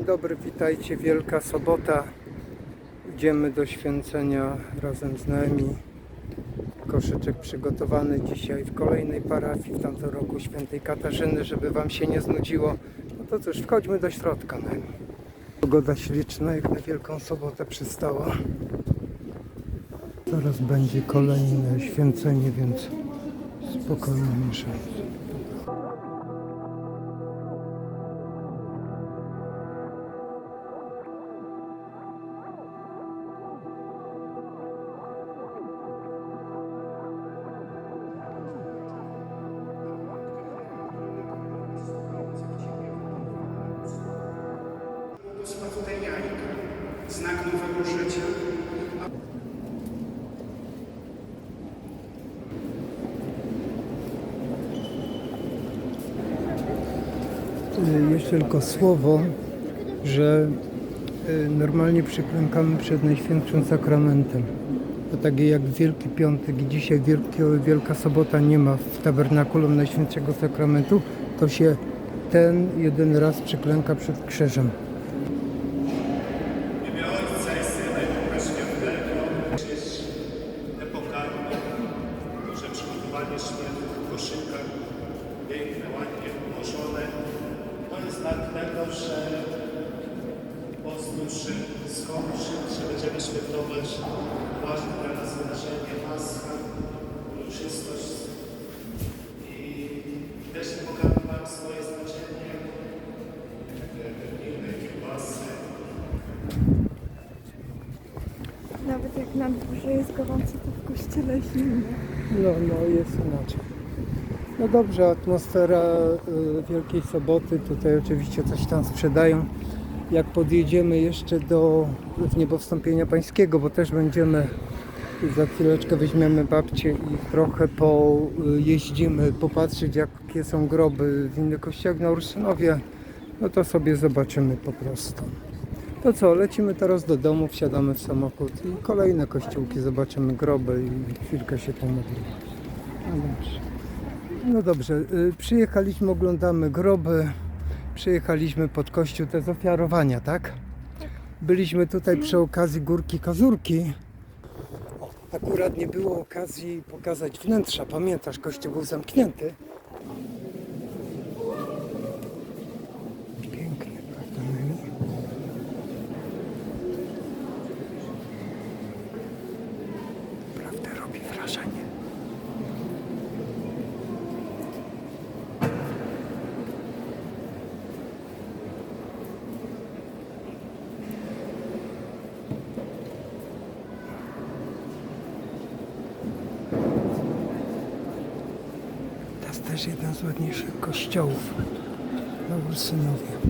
Dzień dobry, witajcie. Wielka Sobota. Idziemy do święcenia razem z nami. Koszyczek przygotowany dzisiaj w kolejnej parafii, w tamtym roku świętej Katarzyny, żeby Wam się nie znudziło. No to cóż, wchodźmy do środka nami. Pogoda śliczna, jak na Wielką Sobotę przystała. Zaraz będzie kolejne święcenie, więc spokojnie muszę. Jajka, znak nowego życia. Y, Jeszcze tylko słowo, że y, normalnie przyklękamy przed Najświętszym Sakramentem. To takie jak Wielki Piątek i dzisiaj Wielkie, Wielka Sobota nie ma w tabernakulum Najświętszego Sakramentu, to się ten jeden raz przyklęka przed krzyżem. Koszykach, piękne, ładnie ułożone. To jest znak tego, że się skończy, że będziemy świętować ważne dla nas wydarzenie Pascha, uroczystość. I też epokalne mają swoje znaczenie. Inne kiełbasy, Nawet jak na dworze jest gorąco, to w kościele zimno. No, no jest inaczej. No dobrze, atmosfera y, Wielkiej Soboty, tutaj oczywiście coś tam sprzedają. Jak podjedziemy jeszcze do Niebowstąpienia Pańskiego, bo też będziemy za chwileczkę weźmiemy babcię i trochę pojeździmy, popatrzeć jakie są groby w innych kościołach na Urszynowie, no to sobie zobaczymy po prostu. To co, lecimy teraz do domu, wsiadamy w samochód i kolejne kościółki, zobaczymy groby i chwilkę się pomodlimy. No dobrze. No dobrze, y, przyjechaliśmy, oglądamy groby, przyjechaliśmy pod kościół te ofiarowania, tak? Byliśmy tutaj przy okazji Górki Kazurki. Akurat nie było okazji pokazać wnętrza, pamiętasz, kościół był zamknięty. Pięknie, prawda, Neli? Naprawdę robi wrażenie. To jest też jeden z ładniejszych kościołów na Ursynowie.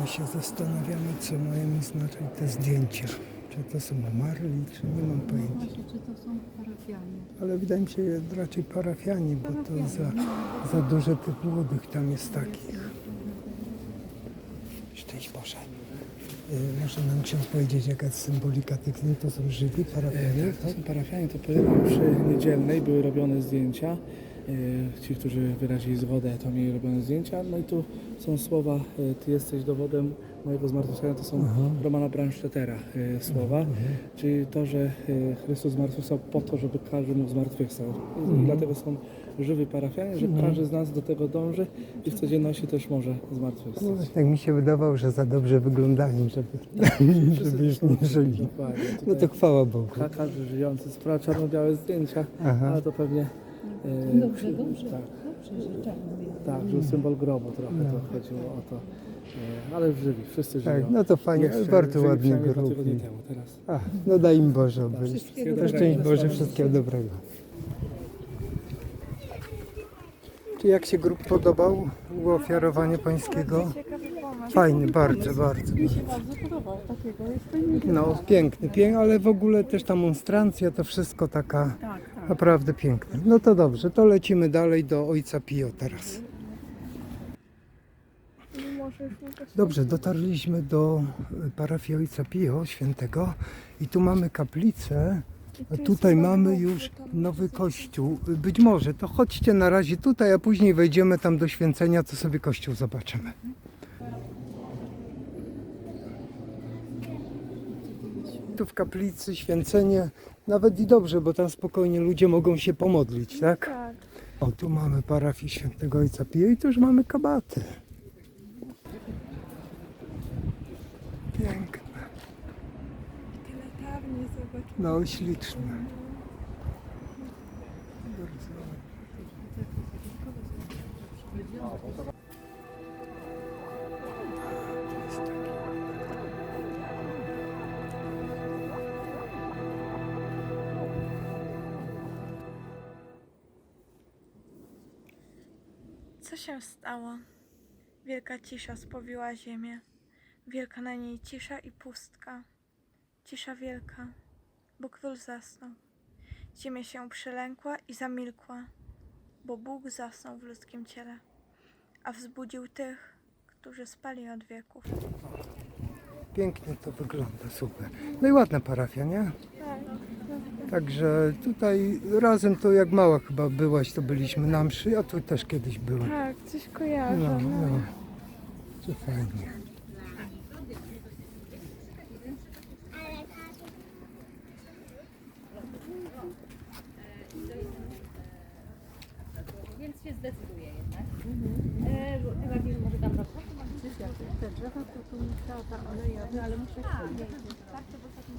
My się zastanawiamy, co mają znaczyć te zdjęcia. Czy to są umarli, czy nie mam pojęcia. Właśnie, czy to są parafianie? Ale wydaje mi się raczej parafianie, bo to za, za dużo tych młodych tam jest takich. Szczęść Boże. Y, Może nam ksiądz powiedzieć, jaka jest symbolika tych zdjęć? To są żywi parafianie, To tak? są parafianie, to powiem, przy niedzielnej były robione zdjęcia. E, Ci, którzy wyrazili zgodę, to mieli robione zdjęcia. No i tu są słowa, Ty jesteś dowodem mojego zmartwychwstania to są Romana Brandstättera y, słowa, czyli to, że y, Chrystus zmartwychwstał po to, żeby każdy mógł zmartwychwstać. I dlatego są żywi parafianie, że każdy z nas do tego dąży i w codzienności też może zmartwychwstać. No, tak mi się wydawało, że za dobrze wyglądają, żeby, żeby już nie żyli. No to chwała Bogu. ka- każdy żyjący sprawia czarno-białe zdjęcia, Aha. ale to pewnie... y, Dobrze, dobrze, Tak, dobrze, że czarno tak, że symbol grobu trochę to chodziło o to. y, Ale żywi, wszyscy żyją. Tak, no to fajnie, Jeszcze bardzo żyli ładny przynajmniej dwa grup. tygodnie i- temu, teraz. A, no daj im Boże, dobrego. szczęść Boże, wszystkiego dobrego. Jak się grup podobał uofiarowanie pańskiego? Fajny, bardzo, bardzo. Mi się bardzo podobał. Takiego No, piękny, piękny, ale w ogóle też ta monstrancja, to wszystko taka Tak, tak. naprawdę piękne. No to dobrze, to lecimy dalej do Ojca Pio teraz. Dobrze, dotarliśmy do parafii Ojca Pio Świętego i tu mamy kaplicę. A tutaj mamy już nowy kościół. Być może, to chodźcie na razie tutaj, a później wejdziemy tam do święcenia, to sobie kościół zobaczymy. Tu w kaplicy święcenie nawet i dobrze, bo tam spokojnie ludzie mogą się pomodlić, tak? Tak. O, tu mamy parafię Świętego Ojca Pio i tu już mamy kabaty. Piękne, no śliczne. Co się stało? Wielka cisza spowiła ziemię. Wielka na niej cisza i pustka. Cisza wielka, bo król zasnął. Ziemia się przelękła i zamilkła, bo Bóg zasnął w ludzkim ciele, a wzbudził tych, którzy spali od wieków. Pięknie to wygląda, super. No i ładna parafia, nie? Tak. Także tutaj razem to jak mała chyba byłaś, to byliśmy na mszy, a tu też kiedyś byłem. Tak, coś No, kojarzę. no. Co fajnie. Zdecyduje jednak. E, chyba nie może tam Te drzewa to tu cała ta aleja, no, ale muszę Tak, tak, to w ostatnim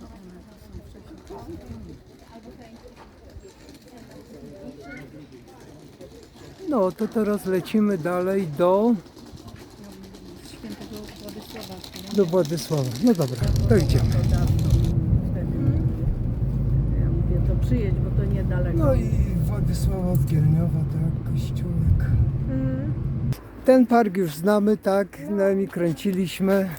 No to teraz lecimy dalej do, świętego Władysława. do Władysława. No dobra, to idziemy. Ja mówię, to przyjedź, bo to niedaleko. No i Władysława z Gielniowa, tak, kościółek. Ten park już znamy, tak, nami kręciliśmy.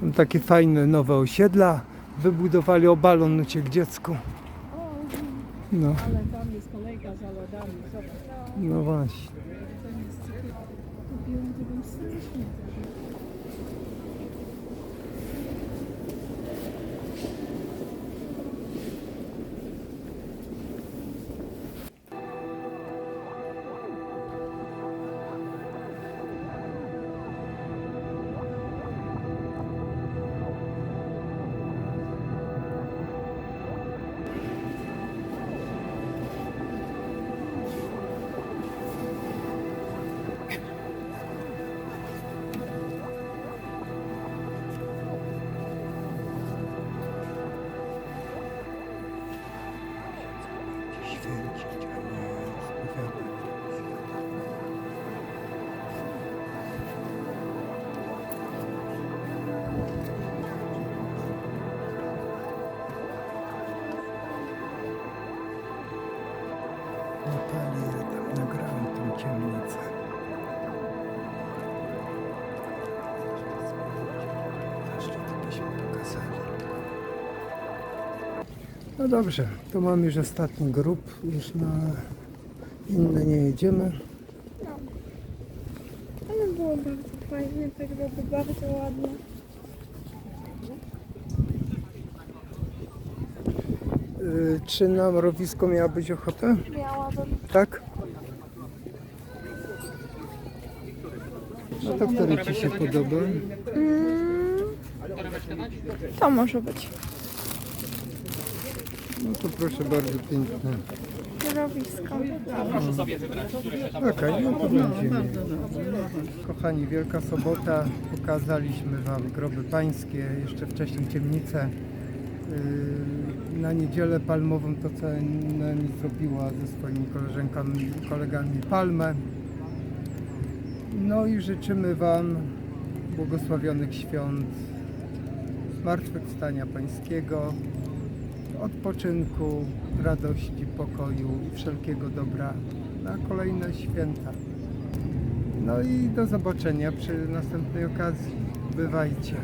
Tam Takie fajne nowe osiedla. Wybudowali o balon uciekł dziecku. No, Ale tam jest kolejka za lodami. No właśnie. Byśmy pokazali. No dobrze, to mamy już ostatni grup, już na inne nie jedziemy. Ale było bardzo fajnie, tak jakby bardzo ładnie. Yy, czy na mrowisko miała być ochota? Miałabym. Tak? No To który Ci się podoba? To może być. No to proszę bardzo, piękne. Kierowisko. Okej, no to będziemy. Kochani, Wielka Sobota. Pokazaliśmy Wam groby pańskie, jeszcze wcześniej ciemnicę. Yy, Na niedzielę palmową to, co Nemi zrobiła ze swoimi koleżankami, kolegami palmę. No i życzymy Wam błogosławionych świąt, zmartwychwstania Pańskiego, odpoczynku, radości, pokoju i wszelkiego dobra na kolejne święta. No i do zobaczenia przy następnej okazji. Bywajcie.